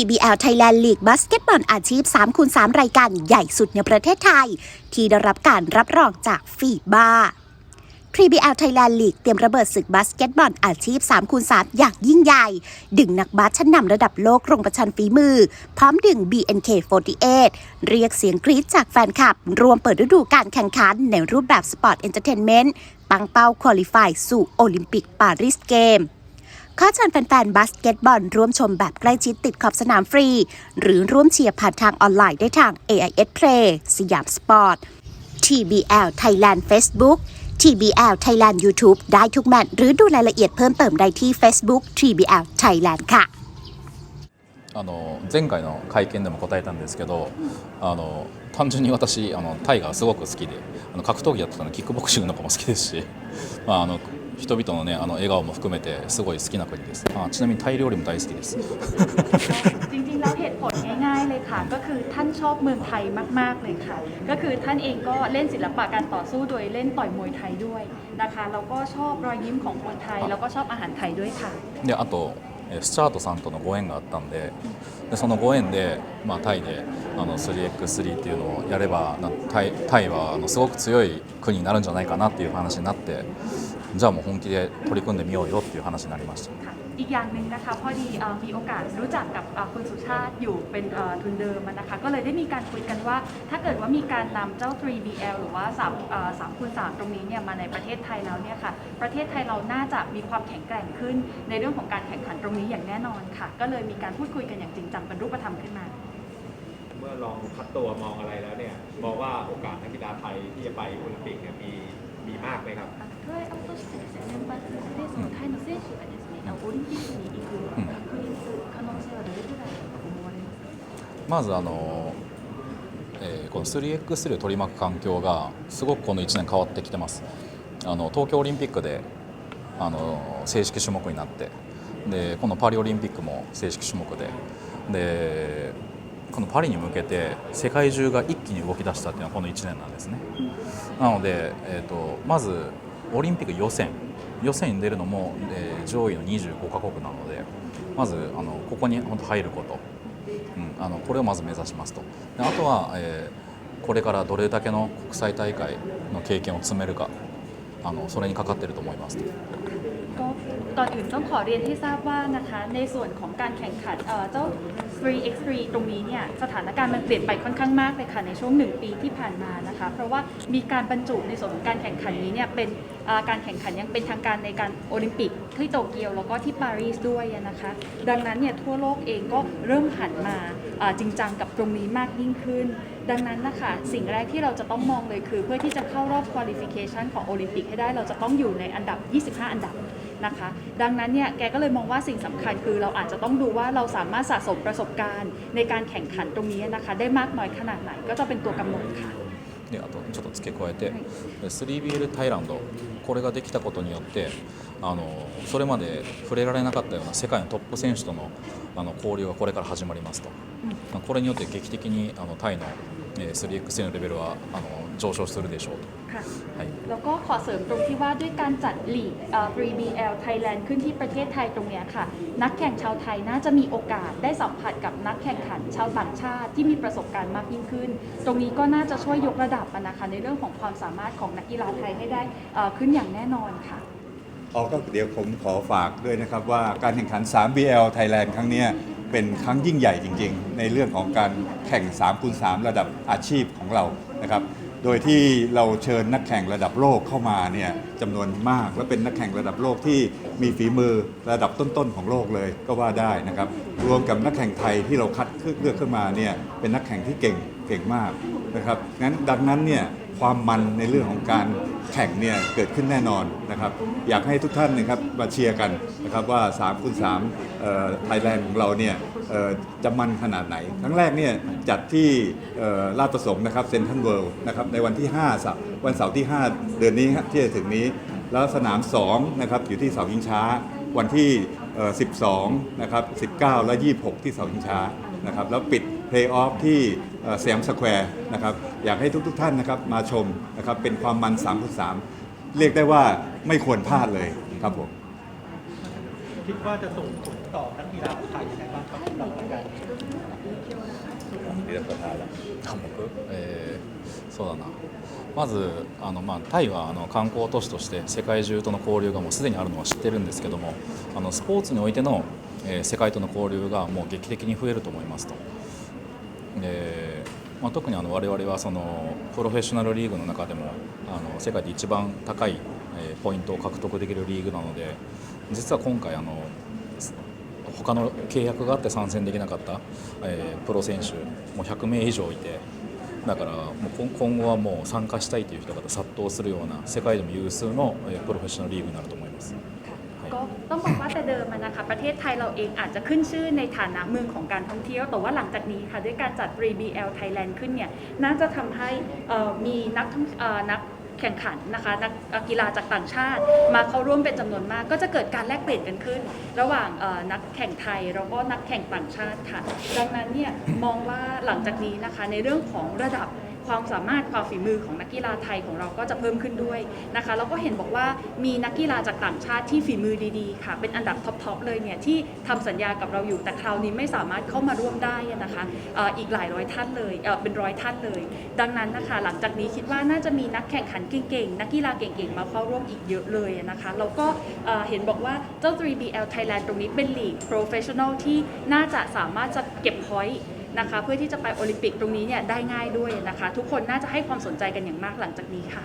TBL Thailand League บาสเกตบอลอาชีพ3คูณ3รายการใหญ่สุดในประเทศไทย ที่ได้รับการรับรองจากฟีบา TBL Thailand League เตรียมระเบิดศึกบาสเกตบอลอาชีพ3คูณ3อย่างยิ่งใหญ่ ดึงนักบาสชั้นนำระดับโลกลงประชันฝีมือ พร้อมดึง BNK48 เรียกเสียงกรี๊ดจากแฟนคลับ รวมเปิดฤดูการแข่งขันในรูปแบบสปอร์ตเอนเตอร์เทนเมนต์ตั้งเป้าคุริฟายสู่โอลิมปิกปารีสเกม ขอเชิญแฟนๆบาสเกตบอลร่วมชมแบบใกล้ชิดติดขอบสนามฟรี หรือร่วมเชียร์ผ่านทางออนไลน์ได้ทาง AIS Play สยามสปอร์ต TBL Thailand Facebook TBL Thailand YouTube ได้ทุกแมตช์หรือดูรายละเอียดเพิ่มเติมได้ที่ Facebook TBL Thailand ค่ะ あの前回の会見でも答えたんですけどあの単純に私あのタイがすごく好きであの格闘技やってたのキックボクシングの子も好きですし、まあ、あの 人々の,、ね、あの笑顔も含めてすごい好きな国ですあちなみにタイ料理も大好きです จริงๆแล้วเหตุผลง่ายๆเลยค่ะ ก็คือท่านชอบเมืองไทยมากๆเลยค่ะ ก็คือท่านเองก็เล่นศิลปะการต่อสู้โดยเล่นต่อยมวยไทยด้วยนะคะแล้วก็ชอบรอยยิ้มของคนไทย แล้วก็ชอบอาหารไทยด้วยค่ะ であとえースチャートさんとのご縁があったんででそのご縁で、まあ、タイであの 3x3 っていうのをやればなタイタイはあのすごく強い国になるんじゃないかなっていう話になって じゃあもう本気で取り組んでみようよっていう話になりました ค่ะอีกอย่างหนึ่งนะคะพอดีเอ่อมีโอกาสรู้จักกับเอ่อคุณสุชาติอยู่เป็นเอ่อทุนเดิมอะนะคะ ก็เลยได้มีการคุยกันว่า ถ้าเกิดว่ามีการนำเจ้า 3BL หรือว่า3เอ่อ3คูณ3ตรงนี้เนี่ยมาในประเทศไทยแล้วเนี่ยค่ะ ประเทศไทยเราน่าจะมีความแข็งแกร่งขึ้น ในเรื่องของการแข่งขันตรงนี้อย่างแน่นอนค่ะ ก็เลยมีการพูดคุยกันอย่างจริงจังเป็นรูปธรรมขึ้นมา เมื่อลองคัดตัวมองอะไรแล้วเนี่ยมองว่าโอกาสนักกีฬาไทยที่จะไปโอลิมปิกเนี่ยมีมีมากไหมครับ トライアウトしてですね、年末でそのタイの選手がですね、オリンピックに行く確率、可能性はどれぐらいだと思われますか。まずあの、えーこの 3x3 を取り巻く環境がすごくこの1年変わってきてますあの東京オリンピックであの正式種目になってでこのパリオリンピックも正式種目ででこのパリに向けて世界中が一気に動き出したっていうのはこの1年なんですねなので、えー、とまずオリンピック予選予選に出るのも、えー上位の25カ国なのでまずあのここに本当入ることうん、あのこれをまず目指しますとであとは、えーこれからどれだけの国際大会の経験を積めるかあのそれにかかっていると思います ก็ก่อนอื่นต้องขอเรียนให้ทราบว่านะคะในส่วนของการแข่งขันเอ่อเจ้า 3x3 ตรงนี้เนี่ยสถานการณ์มันเปลี่ยนไปค่อนข้างมากเลยค่ะในช่วงหนึ่งปีที่ผ่านมานะคะ เพราะว่ามีการบรรจุในส่วนของการแข่งขันนี้เนี่ยเป็นเอ่อ การแข่งขันยังเป็นทางการในการโอลิมปิกที่โตเกียวแล้วก็ที่ปารีสด้วยนะคะ ดังนั้นเนี่ยทั่วโลกเองก็เริ่มหันมาจริงจังกับตรงนี้มากยิ่งขึ้น ดังนั้นนะคะสิ่งแรกที่เราจะต้องมองเลยคือ เพื่อที่จะเข้ารอบ qualification ของโอลิมปิกให้ได้เราจะต้องอยู่ในอันดับ 25 อันดับนะคะดังนั้นเนี่ยแกก็เลยมองว่าสิ่งสำคัญคือเราอาจจะต้องดูว่าเราสามารถสะสมประสบการณ์ ในการแข่งขันตรงนี้นะคะ ได้มากน้อยขนาดไหนก็จะเป็นตัวกำหนดค่ะ であとちょっと付け加えて、はい。3BL タイランド。これができたことによってあのそれまで触れられなかったような世界のトップ選手とのあの交流がこれから始まりますと、まあこれによって劇的にあのタイのえー 3x のレベルはあの上昇するでしょうと。 ค่ะ はい แล้วก็ขอเสริมตรงที่ว่าด้วยการจัดลีกเอ่อ 3BL Thailand ขึ้นที่ประเทศไทยตรงเนี้ยค่ะ นักแข่งชาวไทยน่าจะมีโอกาสได้สัมผัสกับนักแข่งขันชาวต่างชาติที่มีประสบการณ์มากยิ่งขึ้น ตรงนี้ก็น่าจะช่วยยกระดับอะนะคะในเรื่องของความสามารถของนักกีฬาไทยให้ได้เอ่อขึ้นอย่างแน่นอนค่ะ อ๋อก็เดี๋ยวผมขอฝากด้วยนะครับว่าการแข่งขัน 3BL Thailand ครั้งเนี้ยเป็นครั้งยิ่งใหญ่จริง ๆ ในเรื่องของการแข่ง3คูณ3ระดับอาชีพของเรานะครับ โดยที่เราเชิญนักแข่งระดับโลกเข้ามาเนี่ยจำนวนมาก และเป็นนักแข่งระดับโลกที่มีฝีมือระดับต้นๆของโลกเลยก็ว่าได้นะครับ รวมกับนักแข่งไทยที่เราคัดเลือกขึ้นมาเนี่ยเป็นนักแข่งที่เก่งเก่งมากนะครับงั้นดังนั้นเนี่ย ความมันในเรื่องของการแข่งเนี่ยเกิดขึ้นแน่นอนนะครับอยากให้ทุกท่านนะครับมาเชียร์กันนะครับว่า3คูณ3ไทยแลนด์ของเราเนี่ยจะมันขนาดไหน ครั้งแรกเนี่ยจัดที่ลาดประสงค์นะครับเซนทรัลเวิลด์นะครับในวันที่5สัปวันเสาร์ที่ 5 เดือนนี้ที่จะถึงนี้ แล้วสนาม2นะครับอยู่ที่เสายิงช้า วันที่เอ่อ12นะครับ19 และ 26 ที่เสายิงช้า นะครับแล้วปิดเพลย์ออฟที่เอ่อสยามสแควร์นะครับอยากให้ทุกๆท่านนะครับมาชมนะครับเป็นความมัน3คู3เรียกได้ว่าไม่ควรพลาดเลยครับผมคิด คิดว่าจะส่งผลต่อนักกีฬาไทยยังไงบ้างครับสำหรับรายการนี้ あ僕、えーそうだなまずあの、まあ、タイはあの観光都市として世界中との交流がもうすでにあるのは知ってるんですけどもあのスポーツにおいての、えー世界との交流がもう劇的に増えると思いますと。でまあ、特にあの我々はそのプロフェッショナルリーグの中でもあの世界で一番高い、えーポイントを獲得できるリーグなので 実は今回あの他の契約があって参戦できなかった、えー、プロ選手もう100名以上いてだからもう今後はもう参加したいという人が殺到するような世界でも有数のプロフェッショナルリーグになると思います。ก็ต้องบอกว่าแต่เดิมนะคะประเทศไทยเราเองอาจจะขึ้นชื่อในฐานะเมืองของการท่องเที่ยว แต่ว่าหลังจากนี้ค่ะด้วยการจัด 3BL Thailand ขึ้นเนี่ยน่าจะทำให้มีนักนัก แข่งขันนะคะนักกีฬาจากต่างชาติ มาเข้าร่วมเป็นจำนวนมาก ก็จะเกิดการแลกเปลี่ยนกันขึ้น ระหว่างนักแข่งไทยแล้วก็นักแข่งต่างชาติค่ะ ดังนั้นเนี่ยมองว่าหลังจากนี้นะคะในเรื่องของระดับ ความสามารถความฝีมือของนักกีฬาไทยของเราก็จะเพิ่มขึ้นด้วยนะคะแล้วก็เห็นบอกว่ามีนักกีฬาจากต่างชาติที่ฝีมือดีๆ ค่ะ เป็นอันดับท็อปๆเลยเนี่ยที่ทำสัญญากับเราอยู่แต่คราวนี้ไม่สามารถเข้ามาร่วมได้นะคะอีกหลายร้อยท่านเลยเป็นร้อยท่านเลย ดังนั้นนะคะหลังจากนี้คิดว่าน่าจะมีนักแข่งขันเก่งๆนักกีฬาเก่งๆมาเข้าร่วมอีกเยอะเลยนะคะแล้วก็เห็นบอกว่าเจ้า 3BL Thailand ตรงนี้เป็นลีก professional ที่น่าจะสามารถจะเก็บ point นะคะ เพื่อที่จะไปโอลิมปิกตรงนี้เนี่ยได้ง่ายด้วยนะคะ ทุกคนน่าจะให้ความสนใจกันอย่างมากหลังจากนี้ค่ะ